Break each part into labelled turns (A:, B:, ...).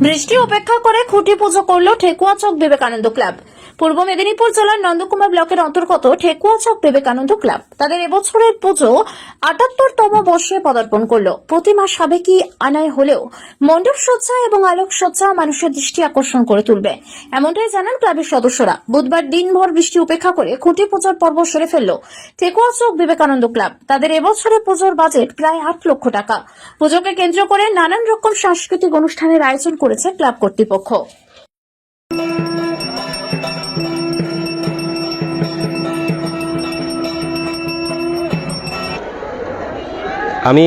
A: বৃষ্টি অপেক্ষা করে খুঁটি পুজো করল ঠেকুয়াচক বিবেকানন্দ ক্লাব। পূর্ব মেদিনীপুর জেলার নন্দকুমার ব্লকের অন্তর্গত ঠেকুয়াচক বিবেকানন্দ ক্লাব। তাদের এবছরের পুজো আটাত্তরতম বর্ষে পদার্পণ করল। প্রতিমা সাবেকি আনায় হলেও মণ্ডপ সজ্জা এবং আলোক সজ্জা মানুষের দৃষ্টি আকর্ষণ করে তুলবে। এমনটাই জানান ক্লাবের সদস্যরা। বুধবার দিনভর বৃষ্টি উপেক্ষা করে খুঁটি পুজোর পর্ব সেরে ফেলল ঠেকুয়াচক বিবেকানন্দ ক্লাব। তাদের এবছরে পুজোর বাজেট প্রায় আট লক্ষ টাকা। পুজোকে কেন্দ্র করে নানান রকম সাংস্কৃতিক অনুষ্ঠানের আয়োজন করেছে ক্লাব কর্তৃপক্ষ।
B: আমি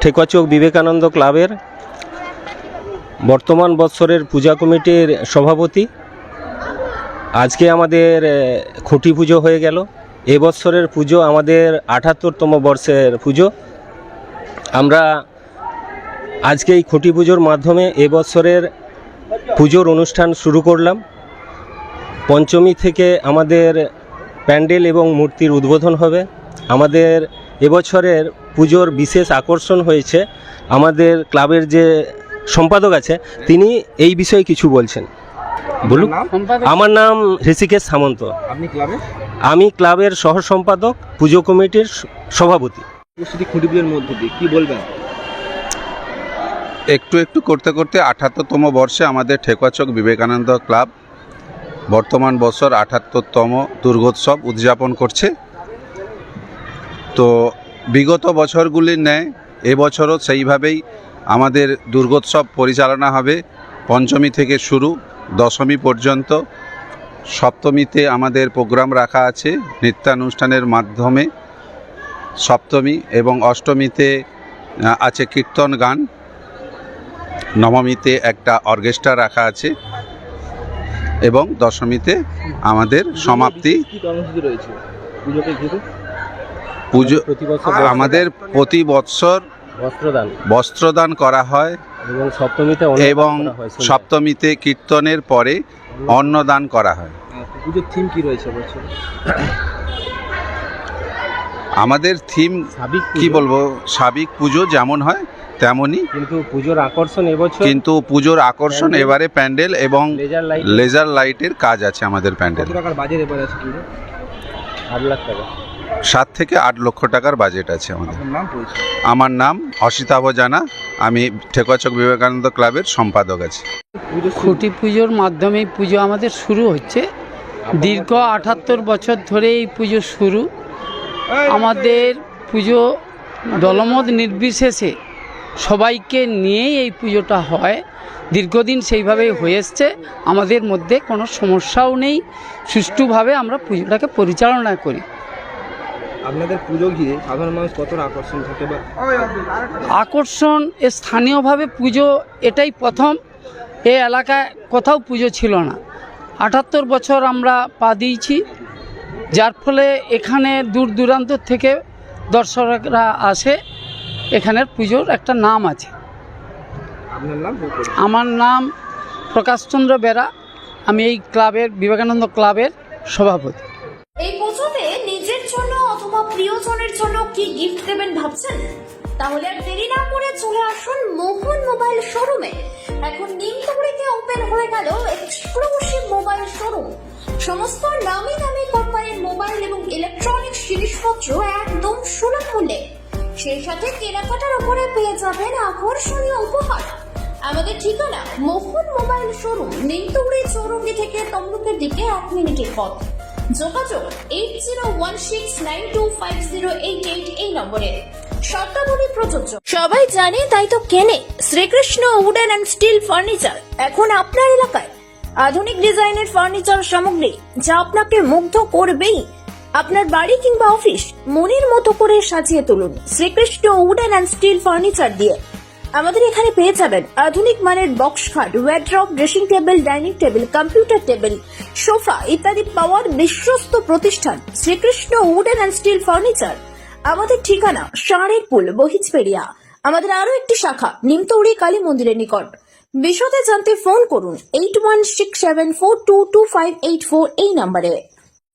B: ঠেকুয়াচক বিবেকানন্দ ক্লাবের বর্তমান বৎসরের পূজা কমিটির সভাপতি। আজকে আমাদের খুঁটি পুজো হয়ে গেল। এবছরের পুজো আমাদের আঠাত্তরতম বর্ষের পুজো। আমরা আজকে এই খুঁটি পুজোর মাধ্যমে এবছরের পুজোর অনুষ্ঠান শুরু করলাম। পঞ্চমী থেকে আমাদের প্যান্ডেল এবং মূর্তির উদ্বোধন হবে। আমাদের এবছরের পুজোর বিশেষ আকর্ষণ হয়েছে আমাদের ক্লাবের যে সম্পাদক আছে তিনি এই বিষয়ে কিছু বলছেন। বলুন। আমার নাম ঋষিকেশ সামন্ত। আমি ক্লাবের সহ সম্পাদক পুজো কমিটির সভাপতি।
C: মধ্যে দিয়ে কি বলবেন?
D: একটু একটু করতে করতে আঠাত্তরতম বর্ষে আমাদের ঠেকুয়াচক বিবেকানন্দ ক্লাব বর্তমান বছর আঠাত্তরতম দুর্গোৎসব উদযাপন করছে। তো বিগত বছরগুলির ন্যায় এবছরও সেইভাবেই আমাদের দুর্গোৎসব পরিচালনা হবে। পঞ্চমী থেকে শুরু, দশমী পর্যন্ত। সপ্তমীতে আমাদের প্রোগ্রাম রাখা আছে নৃত্যানুষ্ঠানের মাধ্যমে। সপ্তমী এবং অষ্টমীতে আছে কীর্তন গান। নবমীতে একটা অর্কেস্ট্রা রাখা আছে এবং দশমীতে আমাদের সমাপ্তি।
C: রয়েছে?
D: পুজো আমাদের প্রতি বৎসর
B: বস্ত্রদান।
D: বস্ত্রদান করা হয়
B: এবং সপ্তমীতে
D: এবং সপ্তমীতে কীর্তনের পরে অন্নদান করা হয়।
C: পুজোর থিম কি রয়েছে বছর?
D: আমাদের থিম
B: সাবিক
D: কি বলব? সাবিক পুজো যেমন হয় তেমনই।
B: কিন্তু পুজোর আকর্ষণ এবছর
D: কিন্তু পুজোর আকর্ষণ এবারে প্যান্ডেল এবং
B: লেজার
D: লাইটের কাজ আছে আমাদের প্যান্ডেল।
C: বাজেট এবার আছে
B: আট লাখ টাকা।
D: সাত থেকে আট লক্ষ টাকার বাজেট আছে আমাদের।
C: আপনার নাম পরিচয়?
D: আমার নাম অসিতাভ জানা। আমি ঠেকুয়াচক বিবেকানন্দ ক্লাবের সম্পাদক আছি।
E: খুঁটি পুজোর মাধ্যমে পুজো আমাদের শুরু হচ্ছে। দীর্ঘ আঠাত্তর বছর ধরে এই পুজো শুরু। আমাদের পুজো দলমত নির্বিশেষে সবাইকে নিয়েই এই পুজোটা হয়। দীর্ঘদিন সেইভাবেই হয়ে এসছে। আমাদের মধ্যে কোনো সমস্যাও নেই। সুষ্ঠুভাবে আমরা পুজোটাকে পরিচালনা করি।
C: আপনাদের পুজো ঘিরে সাধারণ মানুষ কতটা আকর্ষণ থাকে বা
E: আকর্ষণ এ স্থানীয়ভাবে পুজো এটাই প্রথম। এ এলাকায় কোথাও পুজো ছিল না। আটাত্তর বছর আমরা পা দিয়েছি। যার ফলে এখানে দূর দূরান্ত থেকে দর্শকরা আসে। এখানের পুজোর একটা নাম আছে। আমার নাম প্রকাশচন্দ্র বেরা। আমি এই ক্লাবের বিবেকানন্দ ক্লাবের সভাপতি।
A: জন্য কি গিফট দেবেন ভাবছেন? তাহলে আর দেরি না করে চলে আসুন মোহন মোবাইল শোরুমে এখন নিমতবড়িতে ওপেন হয়ে গেল এক্সক্লুসিভ মোবাইল শোরুম সমস্ত নামি দামি কোম্পানির মোবাইল এবং ইলেকট্রনিক্স জিনিসপত্র একদম সুলভ মূল্যে। সেই সাথে কেনাকাটার উপরে পেয়ে যাবেন আকর্ষণীয় উপহার। আমাদের ঠিকানা মোহন মোবাইল শোরুম নিমতবড়ি চৌরঙ্গি থেকে তমলুকের দিকে এক মিনিটের পথ। যোগাযোগ eight zero one six nine two five zero eight eight এই নম্বরে। শর্তাবলী প্রযোজ্য। সবাই জানে, তাই তো কেনে। Shrikrishna wooden and steel furniture. এখন আপনার এলাকায় আধুনিক ডিজাইনের ফার্নিচার সামগ্রী, যা আপনাকে মুগ্ধ করবেই। আপনার বাড়ি কিংবা অফিস মনের মতো করে সাজিয়ে তুলুন। Shrikrishna wooden and steel furniture দিয়ে আমাদের এখানে পেয়ে যাবেন আধুনিক মানের বক্স খাট wardrobe dressing table dining table computer table sofa ইত্যাদি পাওয়ার বিশ্বস্ত প্রতিষ্ঠান Shrikrishna wooden and steel furniture আমাদের ঠিকানা ষাঁড়ের পুল বহিজপেড়িয়া আমাদের আরও একটি শাখা, নিমতৌড়ি কালী মন্দিরের নিকট। বিশদে জানতে ফোন করুন eight one six seven four two two five eight four এই নম্বরে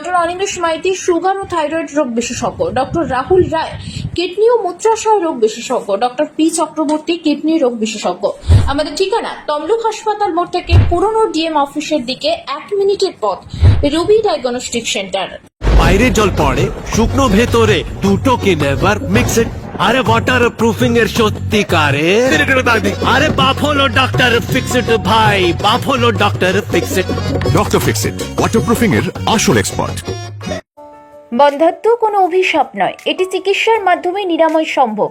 A: ডক্টর অনিমেষ মাইতি সুগার ও থাইরয়েড রোগ বিশেষজ্ঞ। ডক্টর রাহুল রায়, কিডনি ও মূত্রাশয় রোগ বিশেষজ্ঞ। ডক্টর পি চক্রবর্তী, কিডনি রোগ বিশেষজ্ঞ। আমাদের ঠিকানা, তমলুক হাসপাতাল মোড় থেকে পুরনো ডিএম অফিসের দিকে এক মিনিটের পথ, রুবি ডায়াগনস্টিক সেন্টার।
F: বাইরে জল পড়ে, শুকনো ভেতরে দুটোকে নেভার মিক্স ইট আরে ওয়াটার প্রুফিং এর সত্যিকারে? আরে বাপ হলো ডাক্তার ফিক্স ইট ভাই বাপ হলো doctor fix it
G: doctor fix it waterproofing এর আসল এক্সপার্ট
H: বন্ধাত্ম কোনো অভিশাপ নয় এটি চিকিৎসার মাধ্যমে নিরাময় সম্ভব।